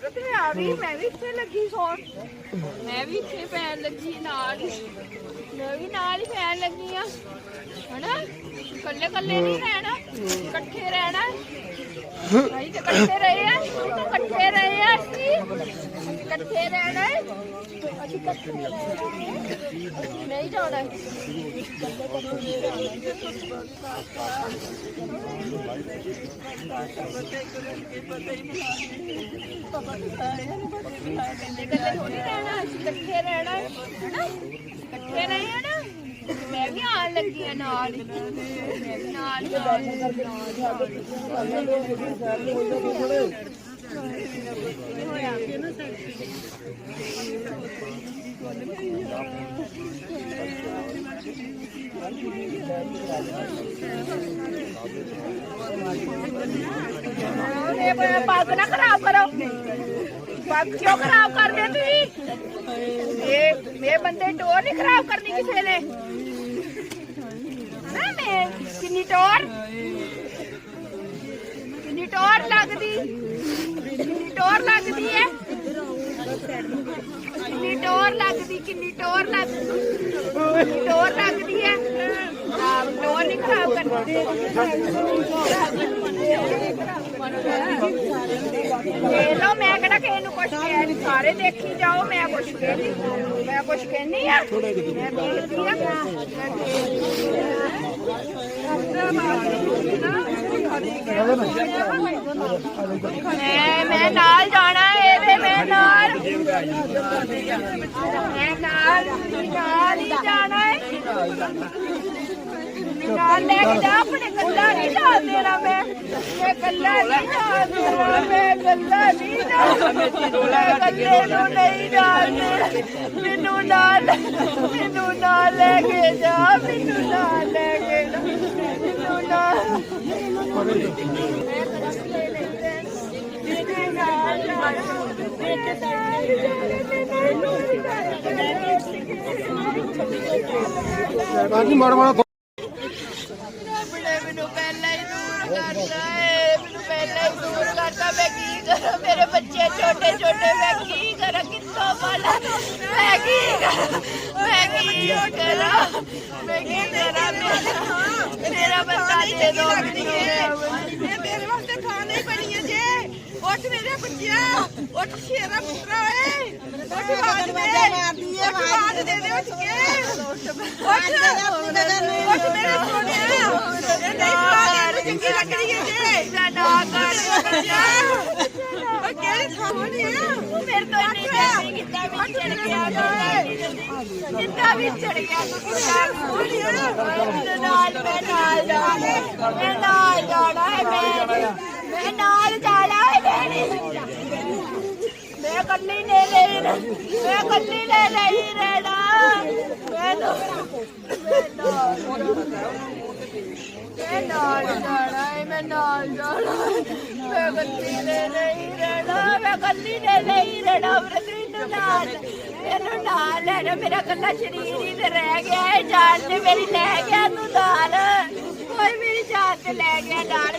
ਤੇ ਆ ਵੀ, ਮੈਂ ਵੀ ਇੱਥੇ ਲੱਗੀ ਸੌਣ। ਮੈਂ ਵੀ ਇੱਥੇ ਪੈਣ ਲੱਗੀ, ਨਾਲ ਹੀ। ਮੈਂ ਵੀ ਨਾਲ ਹੀ ਪੈਣ ਲੱਗੀ ਆ। ਹਨਾ? ਇਕੱਲੇ ਇਕੱਲੇ ਨਹੀਂ ਰਹਿਣਾ, ਇਕੱਠੇ ਰਹਿਣਾ। ਅਸੀਂ ਤਾਂ ਇਕੱਠੇ ਰਹੇ ਆ ਤਾਂ ਇਕੱਠੇ ਰਹੇ ਆ, ਅਸੀਂ। ਇਕੱਠੇ ਰਹਿਣਾ ਹੈ। ਅਸੀਂ ਇਕੱਠੇ ਰਹਿਣਾ ਹੈ। ਅਸੀਂ ਨਹੀਂ ਜਾਣਾ ਇਕੱਲੇ ਇਕੱਲੇ ਥੋੜੀ ਰਹਿਣਾ ਅਸੀਂ ਇਕੱਠੇ ਰਹਿਣਾ ਹੈ, ਹਨਾ ਇਕੱਠੇ ਰਹੇ ਆ ਨਾ ਮੈਂ ਵੀ ਆਣ ਲੱਗੀ ਆ ਨਾਲ ਹੀ। ਮੈਂ ਵੀ ਨਾਲ ਨਾਲ ਉਹਨੇ ਪ- ਪੱਗ ਨਾ ਖਰਾਬ ਕਰੋ। ਪੱਗ ਕਿਉਂ ਖਰਾਬ ਕਰਦੇ ਤੁਸੀਂ? ਇਹ ਇਹ ਬੰਦੇ ਟੋਰ ਨਹੀਂ ਖਰਾਬ ਕਰਨੀ ਕਿਸੇ ਨੇ। ਨਾ ਮੈਂ? ਕਿੰਨੀ ਟੋਰ? ਕਿੰਨੀ ਟੋਰ ਲੱਗਦੀ ਕਿੰਨੀ ਟੋਰ ਲੱਗਦੀ ਹੈ ਕਿੰਨੀ ਟੋਰ ਲੱਗਦੀ ਕਿੰਨੀ ਟੋਰ ਲੱਗਦੀ ਕਿੰਨੀ ਟੋਰ ਲੱਗਦੀ ਹੈ? ਆਹ, ਟੋਰ ਨਹੀਂ ਖਰਾਬ ਕਰਨੀ। ਦੇਖ ਲਓ ਮੈਂ ਕਿਹੜਾ ਕਿਸੇ ਨੂੰ ਕੁਛ ਕਿਹਾ ਸਾਰੇ ਦੇਖੀ ਜਾਓ, ਮੈਂ ਕੁਛ ਕਹਿੰਦੀ ਮੈਂ ਕੁਛ ਕਹਿੰਦੀ ਆ। ਮੈਂ ਦੇਖਦੀ ਮੈਂ ਮੈਂ ਨਾਲ ਜਾਣਾ ਹੈ ਇਹਦੇ ਮੈਂ ਨਾਲ ਮੈਂ ਨਾਲ ਨਾਲ ਹੀ ਜਾਣਾ ਹੈ ਨਾਲ ਲੈ ਕੇ ਜਾ, ਆਪਣੇ ਗੱਲਾਂ ਨਹੀਂ ਜਾਣ ਦੇਣਾ ਮੈਂ। ਮੈਂ ਗੱਲਾਂ ਨਹੀਂ ਜਾਣ ਦੇਣਾ। ਗੱਲਾਂ ਨਹੀਂ ਜਾਣ ਮੈਂ ਗੱਲੇ ਨੂੰ ਨਹੀਂ ਦੇਣਾ ਮੈਨੂੰ ਨਾਲ ਮੈਨੂੰ ਨਾਲ ਲੈ ਕੇ ਜਾ ਮੈਨੂੰ ਨਾਲ ਲੈ ਕੇ ਜਾ। ਮੈਨੂੰ ਨਾਲ ਨਾਲ ਨਾਲ ਹਾਂਜੀ ਮਾੜਾ ਮਾੜਾ ਆਪਣੇ ਮੈਨੂੰ ਪਹਿਲਾਂ ਹੀ ਦੂਰ ਕਰਦਾ ਏ। ਮੈਨੂੰ ਪਹਿਲਾਂ ਹੀ ਦੂਰ ਕਰਦਾ ਮੈਂ ਕੀ ਕਰਾਂ ਮੇਰੇ ਬੱਚੇ ਛੋਟੇ ਛੋਟੇ, ਮੈਂ ਕੀ ਕਰਾਂ, ਕਿੱਥੋਂ ਪਾਲਾਂ? ਮੈਂ ਕੀ ਕਰਾਂ? ਮੈਂ ਕੀ ਕਰਾਂ? ਮੈਂ ਕੀ ਕਰਾਂ? ਮੇਰਾ- ਮੇਰਾ ਬੱਚਾ ਦੇ ਦੋ ਇਹ ਤੇਰੇ ਵਾਸਤੇ ਖਾਣੇ ਹੀ ਬਣੀ ਹੈ ਜੇ। ਉੱਠ ਮੇਰੇ ਬੱਚਿਆ। ਉੱਠ ਸ਼ੇਰਾ ਪੁੱਤਰਾ ਓਏ। ਉੱਠ ਆਵਾਜ਼ ਮਾਰਦੀ ਹੈ ਆਵਾਜ਼ ਦੇ ਦੇ ਉੱਠ ਕੇ। ਉੱਠ ਮੇਰੇ ਸੋਹਣਿਆ ਇਹ ਨਹੀਂ ਖਾਣੇ ਨੂੰ ਚੰਗੀ ਲੱਗਦੀ ਹੈ ਜੇ। ਨਾ ਕਰ ਓ ਕਿਹੜੀ ਖਾਣੀ ਹੈ ਮੇਰੇ ਤੋਂ ਇੰਨੀ ਦੇਰ ਕਿੱਦਾਂ ਵੀ ਚੜ ਗਿਆ ਕਿੱਦਾਂ ਵੀ ਚੜ ਗਿਆ। ਤੂੰ ਨਾਲ ਮੈਂ ਨਾਲ ਨਾਲ ਜਾਣਾ ਹੈ ਮੈਂ ਮੈਂ ਨਾਲ ਜਾਣਾ ਹੈ ਮੈਂ ਨਹੀਂ ਮੈਂ ਕੱਲੀ ਨੇ ਲਈ ਮੈਂ ਕੱਲੀ ਨੇ ਲਈ ਰਹਿਣਾ। ਮੈਂ ਤਾਂ ਮੈਂ ਨਾਲ ਜਾਣਾ ਹੈ ਮੈਂ ਨਾਲ ਜਾਣਾ। ਮੈਂ ਕੱਲੀ ਨੇ ਨਹੀਂ ਰਹਿਣਾ ਮੈਂ ਕੱਲੀ ਨੇ ਨਹੀਂ ਰਹਿਣਾ। ਮੈਨੂੰ ਨਾਲ ਮੈਨੂੰ ਨਾਲ ਲੈਣਾ ਮੇਰਾ ਕੱਲਾ ਸਰੀਰ ਹੀ ਤੇ ਰਹਿ ਗਿਆ ਹੈ ਜਾਨ ਤੇ ਮੇਰੀ ਲੈ ਗਿਆ ਤੂੰ ਨਾਲ। ਕੋਈ ਮੇਰੀ ਜਾਨ ਤੇ ਲੈ ਗਿਆ ਨਾਲ।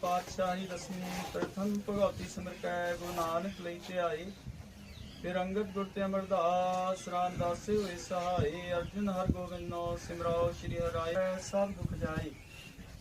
ਪਾਤਸ਼ਾਹੀ ਦਸਵੀਂ ਪ੍ਰਥਮ ਭਗਵਤੀ ਸਮਰਕੈ ਗੁਰੂ ਨਾਨਕ ਲਈ ਤੇ ਆਏ। ਫਿਰ ਅੰਗਦ ਗੁਰ ਤੇ ਅਮਰਦਾਸ ਰਾਮਦਾਸੇ ਹੋਏ ਸਹਾਏ। ਅਰਜੁਨ ਹਰ ਗੋਬਿੰਦੋ ਸਿਮਰਾਓ, ਸ਼੍ਰੀ ਹਰਿ ਸਭ ਦੁਖ ਜਾਏ।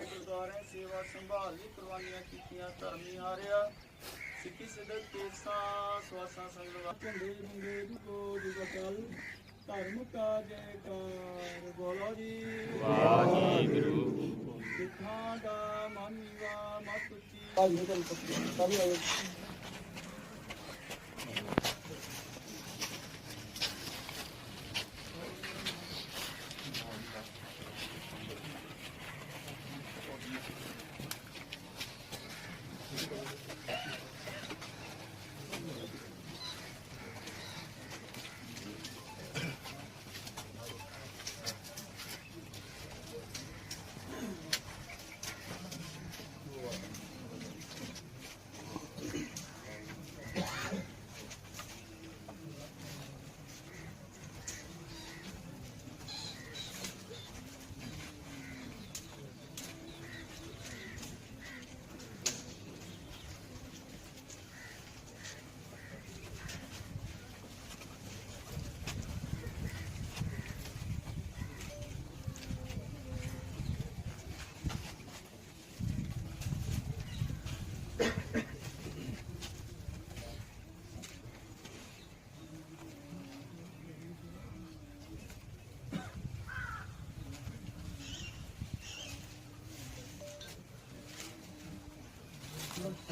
ਗੁਰਦੁਆਰੇ ਸੇਵਾ ਸੰਭਾਲ ਲਈ ਕੁਰਬਾਨੀਆਂ ਕੀਤੀਆਂ ਧਰਮੀ ਹਾਰਿਆ ਸਿੱਖੀ ਸਿੱਧਕ ਕੇਸਾਂ ਸਵਾਸਾਂ ਸੰਗਵਾ ਝੰਡੇ ਮੰਗੇ ਦੁਕੋ ਦੁਗਤਲ ਧਰਮ ਕਾ ਜੈਕਾਰ ਬੋਲੋ ਜੀ। ਵਾਹਿਗੁਰੂ ਸਿੱਖਾਂ ਦਾ ਮਾਨੀਵਾ ਮਤ ਉੱਚੀ।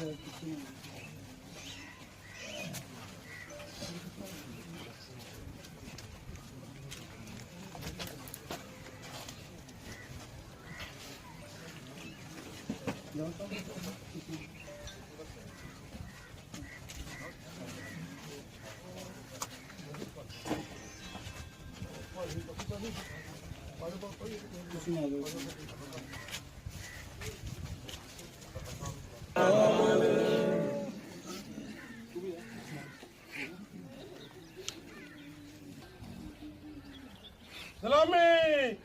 こうできないどうぞ。love me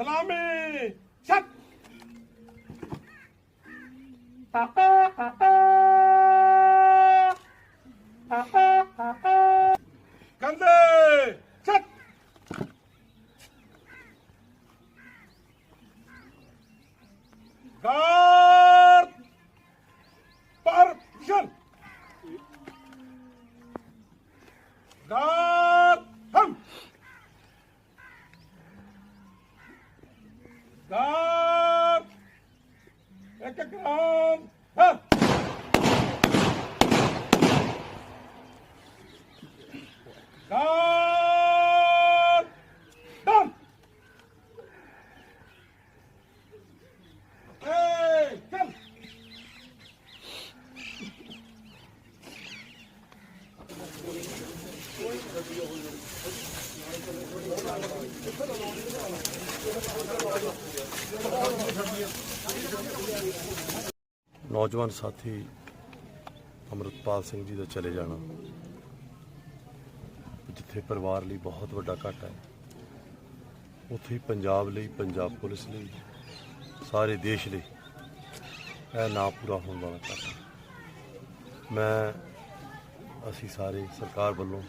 Salami! Shot! Papa, papa! Papa, papa! Come there! ਨੌਜਵਾਨ ਸਾਥੀ ਅਮਰਤਪਾਲ ਸਿੰਘ ਜੀ ਦਾ ਚਲੇ ਜਾਣਾ। ਜਿੱਥੇ ਪਰਿਵਾਰ ਲਈ ਬਹੁਤ ਵੱਡਾ ਘਾਟਾ ਹੈ। ਉੱਥੇ ਪੰਜਾਬ ਲਈ, ਪੰਜਾਬ ਪੁਲਿਸ ਲਈ, ਸਾਰੇ ਦੇਸ਼ ਲਈ ਇਹ ਨਾ ਪੂਰਾ ਹੋਣ ਵਾਲਾ ਘਾਟਾ ਮੈਂ, ਅਸੀਂ ਸਾਰੇ ਸਰਕਾਰ ਵੱਲੋਂ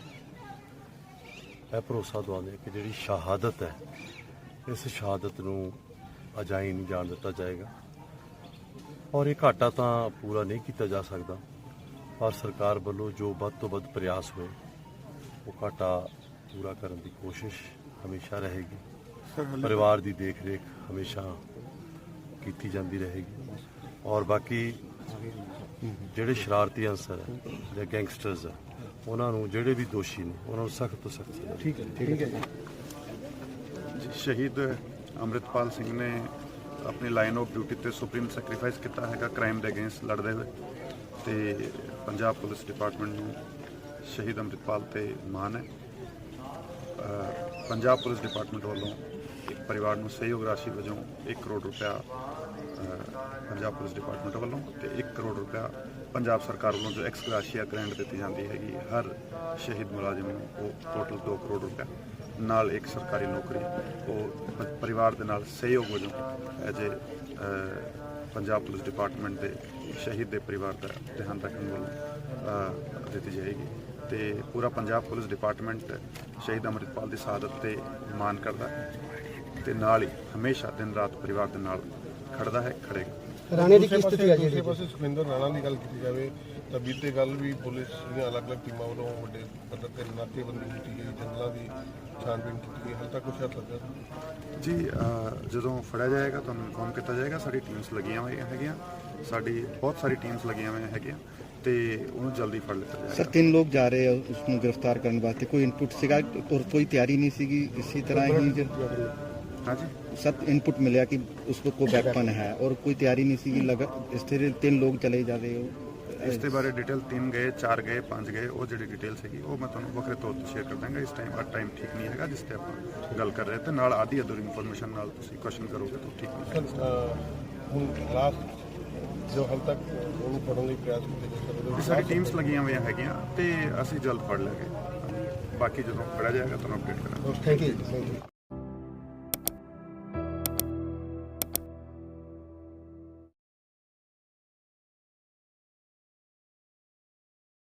ਇਹ ਭਰੋਸਾ ਦਵਾਉਂਦੇ ਹਾਂ ਕਿ ਜਿਹੜੀ ਸ਼ਹਾਦਤ ਹੈ, ਇਸ ਸ਼ਹਾਦਤ ਨੂੰ ਅਜਾਈ ਨਹੀਂ ਜਾਣ ਦਿੱਤਾ ਜਾਏਗਾ। ਔਰ ਇਹ ਘਾਟਾ ਤਾਂ ਪੂਰਾ ਨਹੀਂ ਕੀਤਾ ਜਾ ਸਕਦਾ। ਪਰ ਸਰਕਾਰ ਵੱਲੋਂ ਜੋ ਵੱਧ ਤੋਂ ਵੱਧ ਪ੍ਰਯਾਸ ਹੋਏ ਉਹ ਘਾਟਾ ਪੂਰਾ ਕਰਨ ਦੀ ਕੋਸ਼ਿਸ਼ ਹਮੇਸ਼ਾ ਰਹੇਗੀ। ਪਰਿਵਾਰ ਦੀ ਦੇਖ ਰੇਖ ਹਮੇਸ਼ਾ ਕੀਤੀ ਜਾਂਦੀ ਰਹੇਗੀ। ਔਰ ਬਾਕੀ ਜਿਹੜੇ ਸ਼ਰਾਰਤੀ ਅਨਸਰ ਹੈ ਜਾਂ ਗੈਂਗਸਟਰਸ ਹੈ ਉਹਨਾਂ ਨੂੰ ਜਿਹੜੇ ਵੀ ਦੋਸ਼ੀ ਨੇ ਉਹਨਾਂ ਨੂੰ ਸਖਤ ਤੋਂ ਸਖਤ ਸਜ਼ਾ ਠੀਕ ਹੈ ਠੀਕ ਹੈ। ਸ਼ਹੀਦ ਅੰਮ੍ਰਿਤਪਾਲ ਸਿੰਘ ਨੇ ਆਪਣੀ ਲਾਈਨ ਆਫ ਡਿਊਟੀ ਤੇ ਸੁਪਰੀਮ ਸੈਕਰੀਫਾਈਸ ਕੀਤਾ ਹੈਗਾ ਕ੍ਰਾਈਮ ਦੇ ਅਗੇਂਸਟ ਲੜਦੇ ਹੋਏ। ਤੇ ਪੰਜਾਬ ਪੁਲਿਸ ਡਿਪਾਰਟਮੈਂਟ ਨੂੰ ਸ਼ਹੀਦ ਅੰਮ੍ਰਿਤਪਾਲ ਤੇ ਮਾਣ ਹੈ। ਪੰਜਾਬ ਪੁਲਿਸ ਡਿਪਾਰਟਮੈਂਟ ਵੱਲੋਂ ਇੱਕ ਪਰਿਵਾਰ ਨੂੰ ਸਹਿਯੋਗ ਰਾਸ਼ੀ ਵਜੋਂ 1 ਕਰੋੜ ਰੁਪਇਆ ਪੰਜਾਬ ਪੁਲਿਸ ਡਿਪਾਰਟਮੈਂਟ ਵੱਲੋਂ ਤੇ 1 ਕਰੋੜ ਰੁਪਇਆ ਪੰਜਾਬ ਸਰਕਾਰ ਵੱਲੋਂ ਜੋ ਐਕਸ ਗ੍ਰਾਸ਼ੀਆ ਗ੍ਰਾਂਟ ਦਿੱਤੀ ਜਾਂਦੀ ਹੈਗੀ, ਹਰ ਸ਼ਹੀਦ ਮੁਲਾਜ਼ਮ ਨੂੰ ਉਹ ਟੋਟਲ 2 ਕਰੋੜ ਰੁਪਇਆ। ਨਾਲ ਇੱਕ ਸਰਕਾਰੀ ਨੌਕਰੀ ਉਹ ਪਰਿਵਾਰ ਦੇ ਨਾਲ ਸਹਿਯੋਗ ਵਜੋਂ ਐਜ ਪੰਜਾਬ ਪੁਲਿਸ ਡਿਪਾਰਟਮੈਂਟ ਦੇ ਸ਼ਹੀਦ ਦੇ ਪਰਿਵਾਰ ਦਾ ਧਿਆਨ ਰੱਖਣ ਵੱਲੋਂ ਦਿੱਤੀ ਜਾਏਗੀ। ਤੇ ਪੂਰਾ ਪੰਜਾਬ ਪੁਲਿਸ ਡਿਪਾਰਟਮੈਂਟ ਸ਼ਹੀਦ ਅੰਮ੍ਰਿਤਪਾਲ ਦੀ ਸ਼ਹਾਦਤ ਤੇ ਮਾਣ ਕਰਦਾ ਹੈ ਤੇ ਨਾਲ ਹੀ ਹਮੇਸ਼ਾ ਦਿਨ ਰਾਤ ਪਰਿਵਾਰ ਦੇ ਨਾਲ ਖੜਦਾ ਹੈ, ਖੜੇਗਾ। ਰਾਣੇ ਦੀ ਕਿਸ ਸਥਿਤੀ ਹੈ ਜੀ ਦੂਸਰੇ ਪਾਸੇ ਸੁਖਵਿੰਦਰ ਰਾਣਾ ਦੀ ਗੱਲ ਕੀਤੀ ਜਾਵੇ ਤਾਂ ਬੀਤੇ ਗੱਲ ਵੀ ਪੁਲਿਸ ਦੀਆਂ ਅਲੱਗ-ਅਲੱਗ ਟੀਮਾਂ ਵੱਲੋਂ ਵੱਡੇ ਪੱਧਰ ਤੇ ਨਾਕੇਬੰਦੀ ਕੀਤੀ ਗਈ ਜੰਗਲਾਂ ਦੀ ਛਾਣਬੀਨ ਕੀਤੀ ਗਈ। ਹਾਲੇ ਤੱਕ ਕੁਛ ਹੱਦ ਤੱਕ ਜੀ ਜਦੋਂ ਫੜਿਆ ਜਾਏਗਾ ਤੁਹਾਨੂੰ ਇਨਫੋਰਮ ਕੀਤਾ ਜਾਏਗਾ ਸਾਡੀ ਟੀਮਸ ਲੱਗੀਆਂ ਹੋਈਆਂ ਹੈਗੀਆਂ। ਸਾਡੀ ਬਹੁਤ ਸਾਰੀ ਟੀਮਸ ਲੱਗੀਆਂ ਹੋਈਆਂ ਹੈਗੀਆਂ ਤੇ ਉਹਨੂੰ ਜਲਦੀ ਫੜ ਲਿੱਤਾ ਸਰ ਜਾਏਗਾ ਤਿੰਨ ਲੋਕ ਜਾ ਰਹੇ ਆ ਉਸ ਨੂੰ ਗ੍ਰਿਫਤਾਰ ਕਰਨ ਵਾਸਤੇ। ਕੋਈ ਇਨਪੁਟ ਸੀਗਾ? ਔਰ ਕੋਈ ਤਿਆਰੀ ਨਹੀਂ ਸੀਗੀ? ਇਸੇ ਤਰ੍ਹਾਂ ਹੀ ਜ- ਹਾਂਜੀ। सब इनपुट मिला कि उसको कोई बैकपन है और कोई तैयारी नहीं सी लगा इस तरह तीन लोग चले जा रहे हो ਇਸ ਦੇ ਬਾਰੇ ਡਿਟੇਲ ਤਿੰਨ ਗਏ ਚਾਰ ਗਏ ਪੰਜ ਗਏ ਉਹ ਜਿਹੜੀ ਡਿਟੇਲ ਹੈਗੀ ਉਹ ਮੈਂ ਤੁਹਾਨੂੰ ਵੱਖਰੇ ਤੌਰ ਤੇ ਸ਼ੇਅਰ ਕਰ ਦਾਂਗਾ ਇਸ ਟਾਈਮ ਆ ਟਾਈਮ ਠੀਕ ਨਹੀਂ ਹੈਗਾ ਜਿਸ ਤੇ ਆਪਾਂ ਗੱਲ ਕਰ ਰਹੇ ਤੇ ਨਾਲ ਆਦੀ ਅਦਰ ਇਨਫੋਰਮੇਸ਼ਨ ਨਾਲ ਤੁਸੀਂ ਕੁਐਸਚਨ ਕਰੋਗੇ ਤਾਂ ਠੀਕ ਨਹੀਂ ਸਰ ਅਹ, ਹੁਣ ਲਾਸਟ ਜੋ ਹਾਲੇ ਤੱਕ ਉਹਨੂੰ ਫੜਨ ਲਈ ਪ੍ਰਯਾਸ ਕੀਤੇ ਜਾ ਸਕਦੇ ਵੀ ਸਾਡੀ ਟੀਮਸ ਲੱਗੀਆਂ ਹੋਈਆਂ ਹੈਗੀਆਂ ਤੇ ਅਸੀਂ ਜਲਦ ਫੜ ਲਾਂਗੇ ਬਾਕੀ ਜਦੋਂ ਫੜਿਆ ਜਾਏਗਾ ਤੁਹਾਨੂੰ ਅਪਡੇਟ ਕਰਾਂਗੇ ਥੈਂਕ ਯੂ ਥੈਂਕ ਯੂ